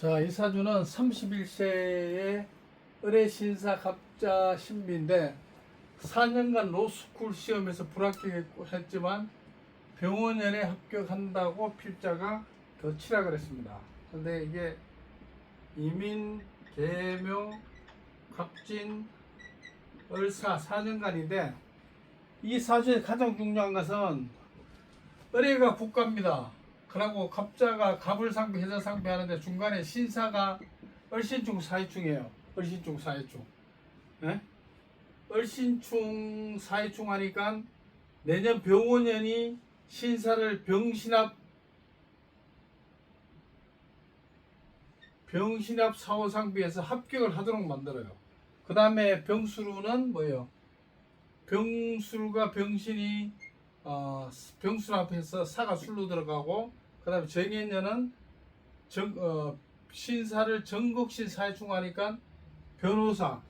자, 이 사주는 31세의 의뢰 신사 갑자 신비인데 4년간 로스쿨 시험에서 불합격했지만 병원연에 합격한다고 필자가 덧치라 그랬습니다. 근데 이게 이민, 계명, 갑진, 을사 4년간인데 이 사주의 가장 중요한 것은 의뢰가 국가입니다. 그리고 갑자가 갑을 상비, 해자 상비 하는데 중간에 신사가 을신충 사이충이에요. 을신충 사이충. 예? 을신충 사이충 하니까 내년 병원년이 신사를 병신합 병신합 사후상비에서 합격을 하도록 만들어요. 그 다음에 병수루는 뭐예요? 병술과 병신이 어, 병술 앞에서 사가 술로 들어가고 그 다음에 정해년은 정, 어, 신사를 전국신 사회충하니까 변호사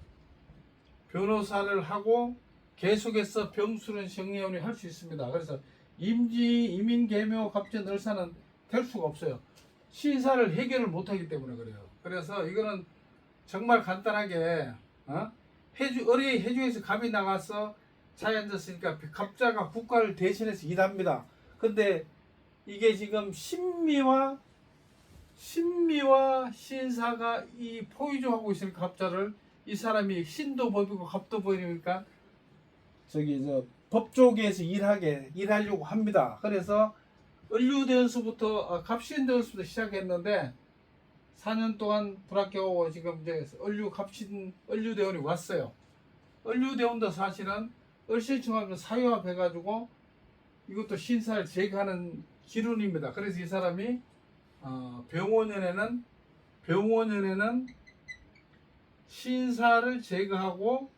변호사를 하고 계속해서 병술은 정예원이 할 수 있습니다. 그래서 임지 이민 개묘 갑진 을사는 될 수가 없어요. 신사를 해결을 못하기 때문에 그래요. 그래서 이거는 정말 간단하게 어? 해주 어리 해주에서 갑이 나가서 자에 앉았으니까 갑자가 국가를 대신해서 일합니다. 근데 이게 지금 신미와 신미와 신사가 이 포위조하고 있을 갑자를 이 사람이 신도 법이고 갑도 법이니까 저기 저 법조계에서 일하게 일하려고 합니다. 그래서 을류대원수부터 아, 갑신대원수부터 시작했는데 4년 동안 불합격하고 지금 이제 을류 갑신 을류대원이 왔어요. 을류대원도 사실은 을신중학교 사유합해가지고 이것도 신사를 제거하는 기run입니다. 그래서 이 사람이 어, 병원연에는 병원연에는 신사를 제거하고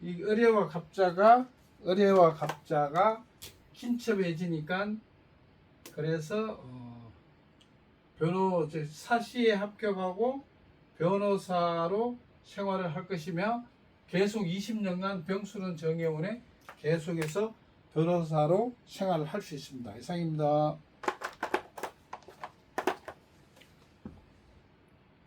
이 의뢰와 갑자가 의뢰와 갑자가 긴첩해지니까 그래서 어, 변호 즉 사시에 합격하고 변호사로 생활을 할 것이며 계속 20년간 병수는 정의원에 계속해서 변호사로 생활을 할 수 있습니다. 이상입니다.